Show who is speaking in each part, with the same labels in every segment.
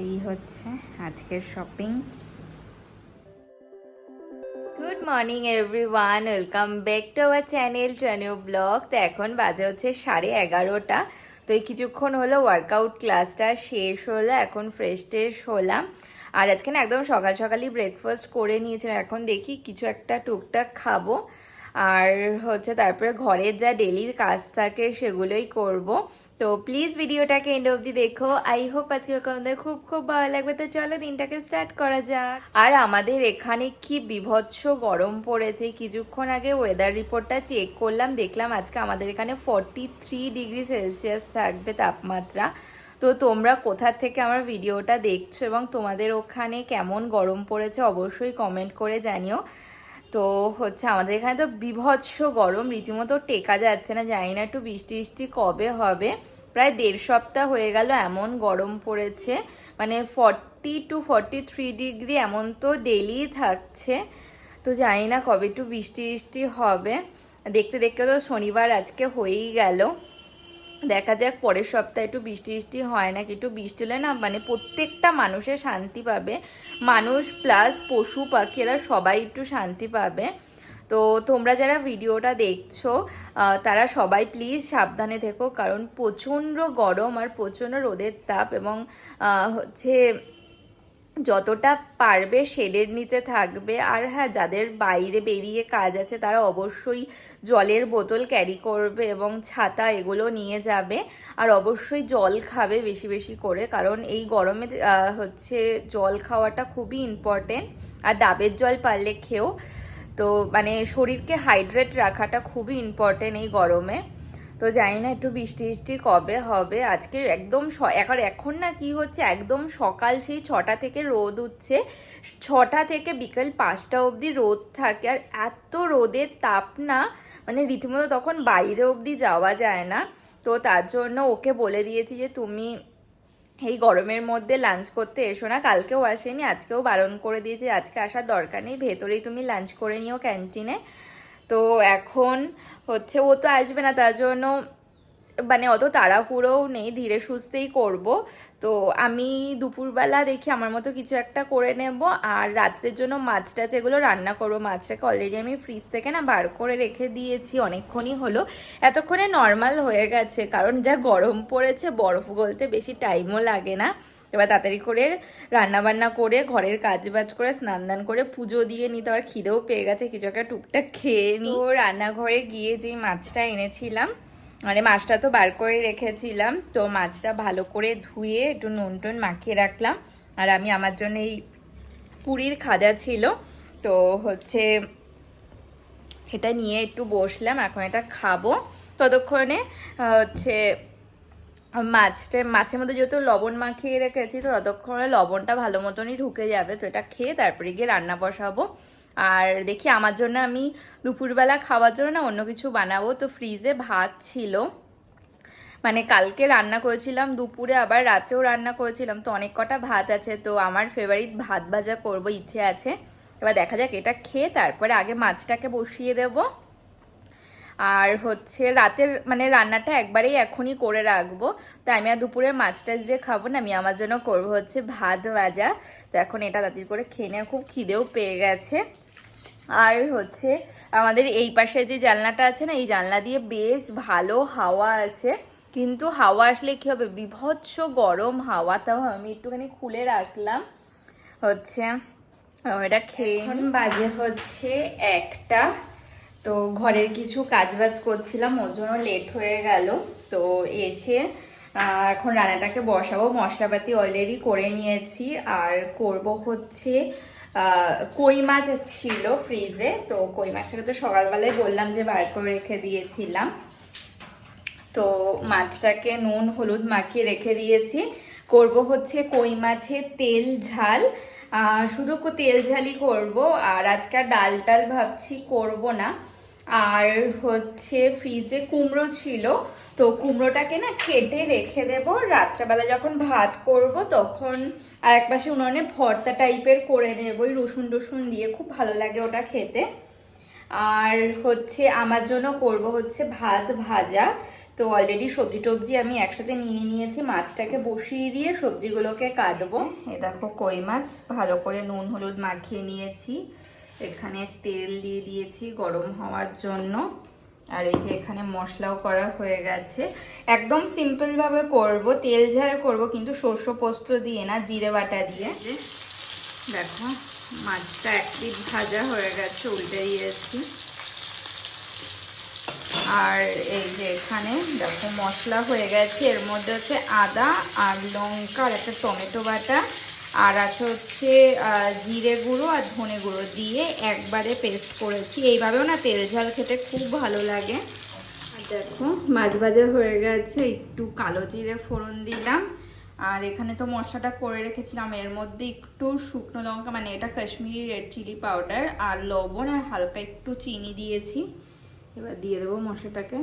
Speaker 1: এই হচ্ছে আজকের shopping good morning everyone welcome back to our channel ট্রেনিও blog তো এখন বাজে হচ্ছে সাড়ে এগারোটা। তো এই কিছুক্ষণ হলো ওয়ার্কআউট ক্লাসটা শেষ হলো, এখন ফ্রেশ ট্রেশ হলাম। আর আজকে না একদম সকাল সকালই ব্রেকফাস্ট করে নিয়েছিলাম এখন দেখি কিছু একটা টুকটাক খাব। আর হচ্ছে তারপরে ঘরের যা ডেলির কাজ থাকে সেগুলোই করব। তো প্লিজ ভিডিওটাকে এন্ড অবধি দেখো। আই হোপ আজকে আমাদের খুব খুব ভালো লাগবে। তো চলো দিনটাকে স্টার্ট করা যাক। আর আমাদের এখানে কি বিভৎস গরম পড়েছে। কিছুক্ষণ আগে ওয়েদার রিপোর্টটা চেক করলাম, দেখলাম আজকে আমাদের এখানে ফর্টি থ্রি ডিগ্রি সেলসিয়াস থাকবে তাপমাত্রা। তো তোমরা কোথা থেকে আমার ভিডিওটা দেখছ এবং তোমাদের ওখানে কেমন গরম পড়েছে অবশ্যই কমেন্ট করে জানিও। তো হচ্ছে আমাদের এখানে তো বিভৎস গরম, রীতিমতো টেকা যাচ্ছে না। জানি না একটু বৃষ্টি বৃষ্টি কবে হবে। প্রায় দেড় সপ্তাহ হয়ে গেল, এমন গরম পড়েছে। মানে forty two forty three degree এমন তো ডেলি থাকছে। তো জানি না কবে একটু বৃষ্টি বৃষ্টি হবে। দেখতে দেখতে তো শনিবার আজকে হয়েই গেল। দেখা যাক পরের সপ্তাহে একটু বৃষ্টি বৃষ্টি হয় না একটু বৃষ্টি হলে না মানে প্রত্যেকটা মানুষের শান্তি পাবে। মানুষ প্লাস পশু পাখিরা সবাই একটু শান্তি পাবে। তো তোমরা যারা ভিডিওটা দেখছ তারা সবাই প্লিজ সাবধানে থেকো, কারণ প্রচণ্ড গরম আর প্রচণ্ড রোদের তাপ এবং হচ্ছে যতটা পারবে শেডের নিচে থাকবে। আর হ্যাঁ যাদের বাইরে বেরিয়ে কাজ আছে, তারা অবশ্যই জলের বোতল ক্যারি করবে এবং ছাতা এগুলো নিয়ে যাবে। আর অবশ্যই জল খাবে বেশি বেশি করে, কারণ এই গরমে হচ্ছে জল খাওয়াটা খুবই ইম্পর্টেন্ট আর ডাবের জল পারলে খেও। তো মানে শরীরকে হাইড্রেট রাখাটা খুবই ইম্পর্টেন্ট এই গরমে। তো জানি না একটু বৃষ্টি বৃষ্টি কবে হবে। আজকে একদম এখন এখন না কি হচ্ছে, একদম সকাল সেই ছটা থেকে রোদ উঠছে। ছটা থেকে বিকেল পাঁচটা অবধি রোদ থাকে। আর এত রোদের তাপ না মানে রীতিমতো তখন বাইরে অবধি যাওয়া যায় না। তো তার জন্য ওকে বলে দিয়েছি যে, তুমি এই গরমের মধ্যে লাঞ্চ করতে এসো না, কালকেও আসেনি, আজকেও বারণ করে দিয়েছে, আজকে আসার দরকার নেই, ভেতরেই তুমি লাঞ্চ করে নিও ক্যান্টিনে তো এখন হচ্ছে ও তো আসবে না, তার জন্য মানে অত তাড়াহুড়োও নেই, ধীরে সুস্থেই করব। তো আমি দুপুরবেলা দেখি আমার মতো কিছু একটা করে নেব আর রাত্রের জন্য মাছ টাছ এগুলো রান্না করব, মাছটাকে অলরেডি আমি ফ্রিজ থেকে না বার করে রেখে দিয়েছি, অনেকক্ষণই হলো। এতক্ষণে নর্মাল হয়ে গেছে, কারণ যা গরম পড়েছে, বরফ গলতে বেশি টাইমও লাগে না। এবার তাড়াতাড়ি করে রান্না বান্না করে, ঘরের কাজ বাজ করে, স্নান দান করে পুজো দিয়ে নিতে আবার খিদেও পেয়ে গেছে, কিছু একটা টুকটাক খেয়ে নি। তো রান্নাঘরে গিয়ে যেই মাছটা এনেছিলাম মানে মাছটা তো বার করে রেখেছিলাম, তো মাছটা ভালো করে ধুয়ে একটু নুন টুন মাখিয়ে রাখলাম। আর আমি আমার জন্য এই পুরীর খাজা ছিল, তো হচ্ছে এটা নিয়ে একটু বসলাম, এখন এটা খাব। ততক্ষণে হচ্ছে মাছটা, মাছের মধ্যে যেহেতু লবণ মাখিয়ে রেখেছি, তো ততক্ষণে লবণটা ভালো মতনই ঢুকে যাবে, তো এটা খেয়ে তারপরে গিয়ে রান্না বসাবো। আর দেখি আমার জন্য আমি দুপুরবেলা খাওয়ার জন্য না অন্য কিছু বানাবো। তো ফ্রিজে ভাত ছিল। মানে কালকে রান্না করেছিলাম, দুপুরে আবার রাতেও রান্না করেছিলাম। তো অনেক কটা ভাত আছে, তো আমার ফেভারিট ভাত ভাজা করব, ইচ্ছে আছে। এবার দেখা যাক এটা খেয়ে তারপরে আগে মাছটাকে বসিয়ে দেবো। আর হচ্ছে রাতের মানে রান্নাটা একবারেই এখনই করে রাখব। তো আমি আর দুপুরে মাছ টাছ দিয়ে খাব না আমি আমার জন্য করব হচ্ছে ভাত ভাজা। তো এখন এটা তাড়াতাড়ি করে খেয়ে নেওয়া খুব খিদেও পেয়ে গেছে। আর হচ্ছে আমাদের এই পাশে যে জানলাটা আছে না এই জানলা দিয়ে বেশ ভালো হাওয়া আছে। কিন্তু হাওয়া আসলে কি হবে? বিভৎস গরম হাওয়া তাও আমি একটুখানি খুলে রাখলাম। হচ্ছে এটা খেয়ে বাজে হচ্ছে একটা। তো ঘরের কিছু কাজবাজ করছিলাম, ওর জন্য লেট হয়ে গেল। তো এসে এখন রান্নাটাকে বসাবো। মশলাপাতি অলরেডি করে নিয়েছি। আর করব হচ্ছে কই মাছ ছিল ফ্রিজে তো কই মাছটাকে তো সকালবেলায় বললাম যে বার করে রেখে দিয়েছিলাম। তো মাছটাকে নুন, হলুদ মাখিয়ে রেখে দিয়েছি। করব হচ্ছে কই মাছের তেল ঝাল। শুধু তেল ঝালই করব। আর আজকে ডাল টাল ভাবছি করব না। আর হচ্ছে ফ্রিজে কুমড়ো ছিল, তো কুমড়োটাকে না কেটে রেখে দেব। রাত্রেবেলা যখন ভাত করব তখন আর এক পাশে উনুনে ভর্তা টাইপের করে নেব। ওই রসুন টসুন দিয়ে খুব ভালো লাগে ওটা খেতে। আর হচ্ছে আমার জন্য করব হচ্ছে ভাত ভাজা। তো অলরেডি সবজি টবজি আমি একসাথে নিয়ে নিয়েছি, মাছটাকে বসিয়ে দিয়ে সবজিগুলোকে কাটবো। এ দেখো কই মাছ, ভালো করে নুন, হলুদ মাখিয়ে নিয়েছি। এখানে তেল দিয়ে দিয়েছি গরম হওয়ার জন্য। আর এই যে এখানে মশলাও করা হয়ে গেছে। একদম সিম্পলভাবে করব, তেল ঝাল করব, কিন্তু শস্য পোস্ত দিয়ে না, জিরে বাটা দিয়ে। দেখো, মাছটা এক পিট ভাজা হয়ে গেছে, উল্টে দিয়েছি। আর এই যে এখানে দেখো মশলা হয়ে গেছে, এর মধ্যে হচ্ছে আদা আর লঙ্কা আর একটা টমেটো বাটা। আর আছে হচ্ছে জিরে গুঁড়ো আর ধনে গুঁড়ো দিয়ে একবারে পেস্ট করেছি। এইভাবেও না তেল ঝাল খেতে খুব ভালো লাগে। দেখো, মাছ ভাজা হয়ে গেছে, একটু কালো জিরে ফোড়ন দিলাম। আর এখানে তো মশলাটা করে রেখেছিলাম, এর মধ্যে একটু শুকনো লঙ্কা মানে এটা কাশ্মীরি রেড চিলি পাউডার আর লবণ আর হালকা একটু চিনি দিয়েছি। এবার দিয়ে দেবো মশলাটাকে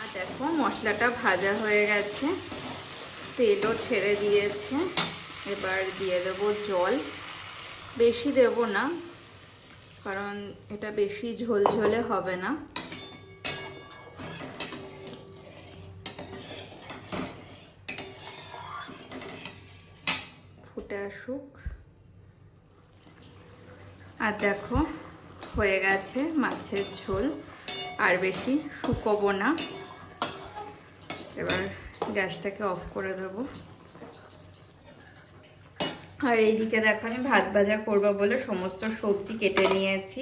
Speaker 1: আর দেখো মশলাটা ভাজা হয়ে গেছে। তেলও ছেড়ে দিয়েছে। এবার দিয়ে দেবো জল। বেশি দেব না, কারণ এটা বেশি ঝোলঝোলে হবে না। ফুটে আসুক। আর দেখো, হয়ে গেছে মাছের ঝোল। আর বেশি শুকোবো না। এবার গ্যাসটাকে অফ করে দেবো। আর এইদিকে দেখো, আমি ভাত ভাজা করব বলে সমস্ত সবজি কেটে নিয়েছি।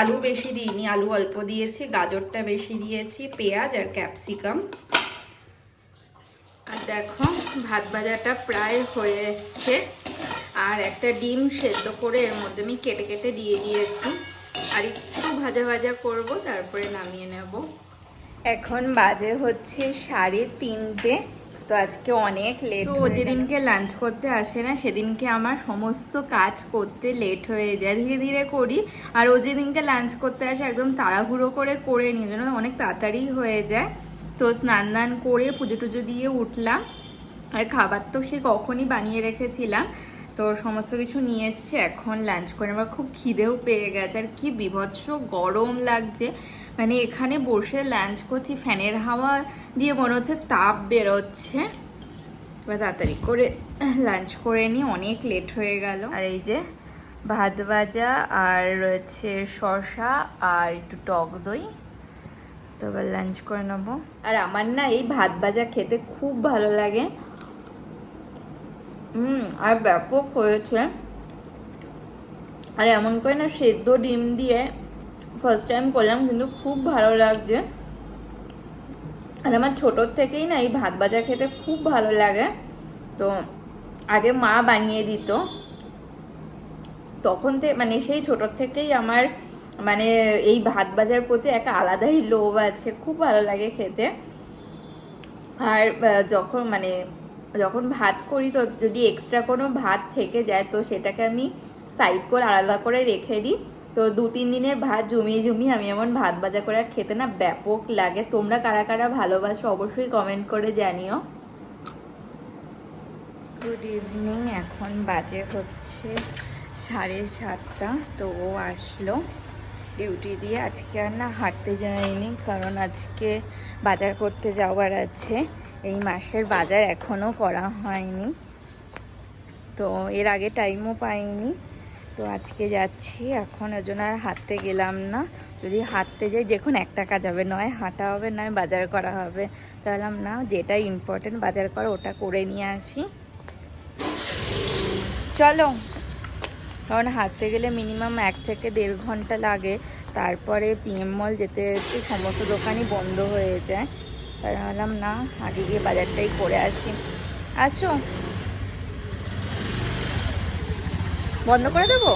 Speaker 1: আলু বেশি দিইনি, আলু অল্প দিয়েছি, গাজরটা বেশি দিয়েছি, পেঁয়াজ আর ক্যাপসিকাম। আর দেখো, ভাত ভাজাটা প্রায় হয়ে আর একটা ডিম সেদ্ধ করে এর মধ্যে আমি কেটে কেটে দিয়ে দিয়েছি। আর একটু ভাজা ভাজা করব, তারপরে নামিয়ে নেব। এখন বাজে হচ্ছে সাড়ে তিনটে। তো আজকে অনেক লেট তো যেদিনকে লাঞ্চ করতে আসে না সেদিনকে আমার সমস্ত কাজ করতে লেট হয়ে যায়। ধীরে ধীরে করি। আর ও যেদিনকে লাঞ্চ করতে আসে একদম তাড়াহুড়ো করে করে নিয়ে জন্য অনেক তাড়াতাড়ি হয়ে যায়। তো স্নান দান করে পুজো টুজো দিয়ে উঠলাম। আর খাবার তো সে কখনই বানিয়ে রেখেছিলাম। তো সমস্ত কিছু নিয়ে এসছে। এখন লাঞ্চ করে। আমার খুব খিদেও পেয়ে গেছে। আর কি বিভৎস গরম লাগছে। মানে এখানে বসে লাঞ্চ করছি ফ্যানের হাওয়া দিয়ে মনে হচ্ছে তাপ বেরোচ্ছে। এবার তাড়াতাড়ি করে লাঞ্চ করে নিই অনেক লেট হয়ে গেল। আর এই যে ভাত ভাজা আর রয়েছে শসা আর একটু টক দই তো এবার লাঞ্চ করে নেব। আর আমার না এই ভাত ভাজা খেতে খুব ভালো লাগে। হুম আর ব্যাপক হয়েছে। আর এমন করে না সেদ্ধ ডিম দিয়ে ফার্স্ট টাইম করলাম, কিন্তু খুব ভালো লাগছে। আর আমার ছোটোর থেকেই না এই ভাত ভাজা খেতে খুব ভালো লাগে। তো আগে মা বানিয়ে দিত। তখন থেকে মানে সেই ছোটোর থেকেই আমার মানে এই ভাত ভাজার প্রতি একটা আলাদাই লোভ আছে। খুব ভালো লাগে খেতে। আর যখন মানে যখন ভাত করি তো যদি এক্সট্রা কোনো ভাত থেকে যায়, তো সেটাকে আমি সাইড করে আলাদা করে রেখে দিই। তো দু, তিন দিনের ভাত জমিয়ে জমিয়ে আমি এমন ভাত ভাজা করে আর খেতে না ব্যাপক লাগে। তোমরা কারা কারা ভালোবাসো অবশ্যই কমেন্ট করে জানিও। গুড ইভিনিং এখন বাজে হচ্ছে সাড়ে সাতটা, তো ও আসলো। ডিউটি দিয়ে আজকে আর না হাঁটতে যায়নি, কারণ আজকে বাজার করতে যাওয়ার আছে। এই মাসের বাজার এখনও করা হয়নি। তো এর আগে টাইমও পাইনি। তো আজকে যাচ্ছি, এখন ওজন আর হাঁটতে গেলাম না। যদি হাঁটতে যাই যখন একটা কাজ হবে, নয় হাঁটা হবে, নয় বাজার করা হবে। তাহলে না, যেটা ইম্পর্টেন্ট বাজার করা, ওটা করে নিয়ে আসি। চলো। কারণ হাঁটতে গেলে মিনিমাম এক থেকে দেড় ঘণ্টা লাগে। তারপরে পিএম মল যেতে যেতে সমস্ত দোকানই বন্ধ হয়ে যায়। তাই ভাবলাম না, আগে গিয়ে বাজারটাই করে আসি। আসো। বন্ধ করে দেবো?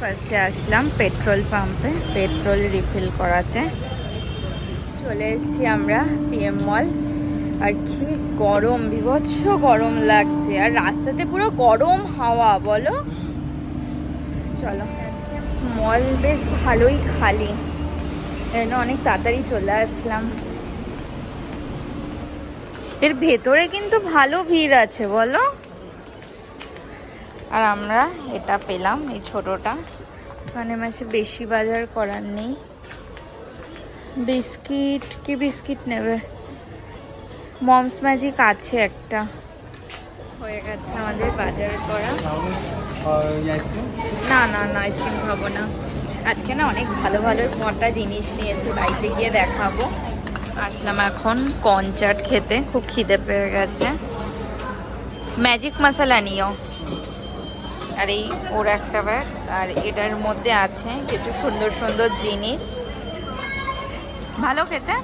Speaker 1: ফার্স্টে আসলাম পেট্রোল পাম্পে। পেট্রোল রিফিল করাতে। চলে এসেছি আমরা পিএম মল। আর কি গরম, বিভৎস গরম লাগছে। আর রাস্তাতে পুরো গরম হাওয়া, বলো? চলো। আজকে মল বেশ ভালোই খালি। অনেক তাড়াতাড়ি চলে আসলাম। এর ভেতরে কিন্তু ভালো ভিড় আছে, বলো? আর আমরা এটা পেলাম, এই ছোটোটা। মানে মাসে বেশি বাজার করার নেই। বিস্কিট, কি বিস্কিট নেবে? মমস ম্যাজিক আছে একটা। হয়ে গেছে আমাদের বাজার করা। না না না, আইসক্রিম খাব না। আজকে না অনেক ভালো ভালো কটা জিনিস নিয়েছি, বাড়িতে গিয়ে দেখাবো। আসলাম এখন কনচার্ট খেতে, খুব খিদে পেয়ে গেছে। ম্যাজিক মশলা নিও। আর এই ওর একটা ব্যাগ আর এটার মধ্যে আছে কিছু সুন্দর সুন্দর জিনিস। ভালো খেতে?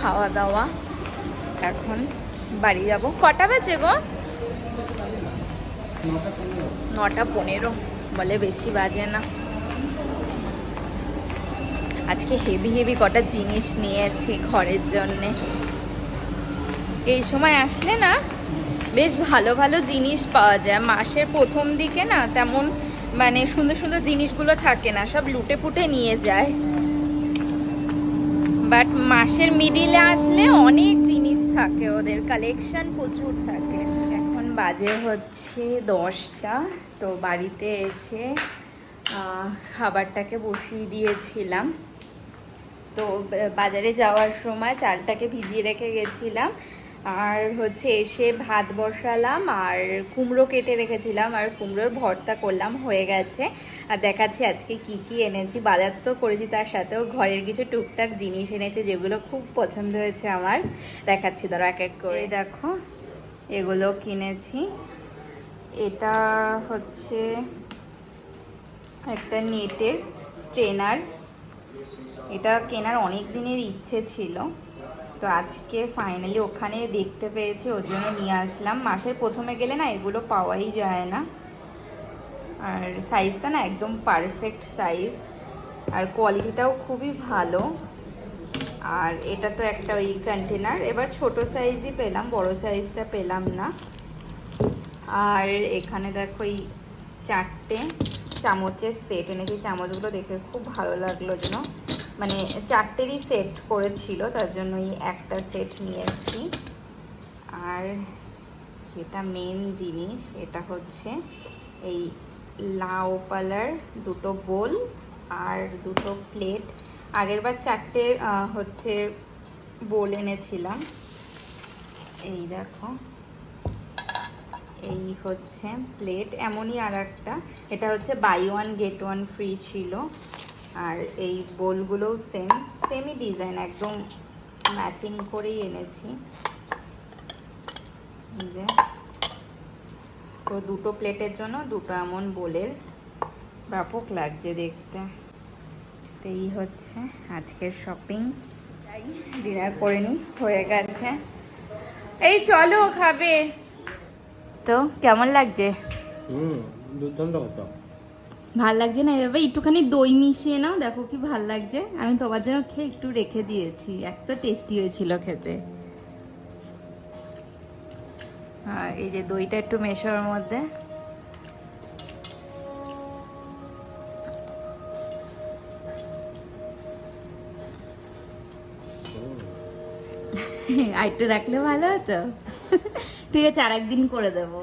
Speaker 1: খাওয়া দাওয়া। এখন বাড়ি যাব। কটা বাজে গো? নটা পনেরো, বলে বেশি বাজে না। আজকে হেভি হেভি কটা জিনিস নিয়েছি ঘরের জন্যে। এই সময় আসলে না, বেশ ভালো ভালো জিনিস পাওয়া যায়। মাসের প্রথম দিকে না তেমন মানে সুন্দর সুন্দর জিনিসগুলো থাকে না, সব লুটে পুটে নিয়ে যায়। বাট মাসের মিডিলে আসলে অনেক জিনিস থাকে ওদের কালেকশন প্রচুর থাকে। বাজে হচ্ছে দশটা, তো বাড়িতে এসে খাবারটাকে বসিয়ে দিয়েছিলাম। তো বাজারে যাওয়ার সময় চালটাকে ভিজিয়ে রেখে গেছিলাম। আর হচ্ছে এসে ভাত বসালাম, আর কুমড়ো কেটে রেখেছিলাম, আর কুমড়োর ভর্তা করলাম, হয়ে গেছে। আর দেখাচ্ছি আজকে কি কি এনেছি, বাজার তো করেছি তার সাথেও ঘরের কিছু টুকটাক জিনিস এনেছে, যেগুলো খুব পছন্দ হয়েছে আমার। দেখাচ্ছি ধরো এক এক করে। দেখো এগুলো কিনেছি। এটা হচ্ছে একটা নেটের স্ট্রেনার। এটা কেনার অনেক দিনের ইচ্ছে ছিল। তো আজকে ফাইনালি ওখানে দেখতে পেয়েছি, ওর জন্য নিয়ে আসলাম। মাসের প্রথমে গেলে না এগুলো পাওয়াই যায় না। আর সাইজটা না একদম পারফেক্ট সাইজ আর কোয়ালিটিটাও খুবই ভালো। আর এটা তো একটা ওই কন্টেনার এবার ছোট সাইজই পেলাম, বড় সাইজটা পেলাম না। আর এখানে দেখো এই চারটে চামচের সেট এনেছি। চামচগুলো দেখে খুব ভালো লাগল যেন। মানে চারটেরই সেট করেছিল, তার জন্য এই একটা সেট নিয়েছি। আর যেটা মেন জিনিস, এটা হচ্ছে এই লাউ পালার দুটো বোল আর দুটো প্লেট আগেরবার চারটে হচ্ছে বোল এনেছিলাম। এই দেখো। এই হচ্ছে প্লেট এমনই আর একটা এটা হচ্ছে buy one get one free ছিল। আর এই বোলগুলোও সেম সেমই ডিজাইন একদম ম্যাচিং করেই এনেছি। যে। তো দুটো প্লেটের জন্য দুটো এমন বোলের ব্যাপক লাগছে দেখতে। তো এই হচ্ছে আজকের শপিং ডিনার করে নি হয়ে গেছে। এই চলো খাবে। তো কেমন লাগছে? ভালো লাগছে না? এভাবে একটুখানি দই মিশিয়ে নাও দেখো কি ভালো লাগছে। আমি তোমার জন্য খেয়ে একটু রেখে দিয়েছি। এত টেস্টি হয়েছিল খেতে। এই যে দইটা একটু মেশোর মধ্যে। আর একটু রাখলে ভালো হতো। ঠিক আছে আর একদিন করে দেবো।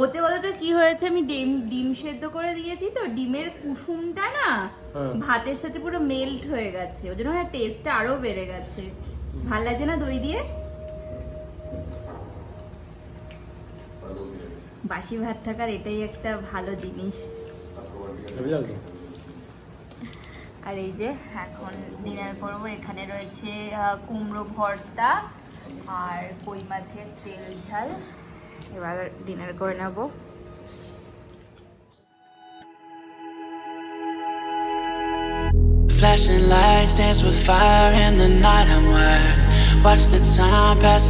Speaker 1: ওতে বলতো কি হয়েছে? আমি ডিম ডিম সেদ্ধ করে দিয়েছি তো ডিমের কুসুমটা না
Speaker 2: হ্যাঁ।
Speaker 1: ভাতের সাথে পুরো মেল্ট হয়ে গেছে। ওই জন্য না টেস্টটা আরও বেড়ে গেছে। ভালো লাগছে না দই দিয়ে? বাসি ভাত থাকার এটাই একটা ভালো জিনিস। আর এই যে এখন ডিনার করব এখানে রয়েছে কুমড়ো ভর্তা আর কই মাছের তেল ঝাল এবার ডিনার করে নেব
Speaker 3: Flashing lights dance with fire in the night. I'm wired. Watch the time pass.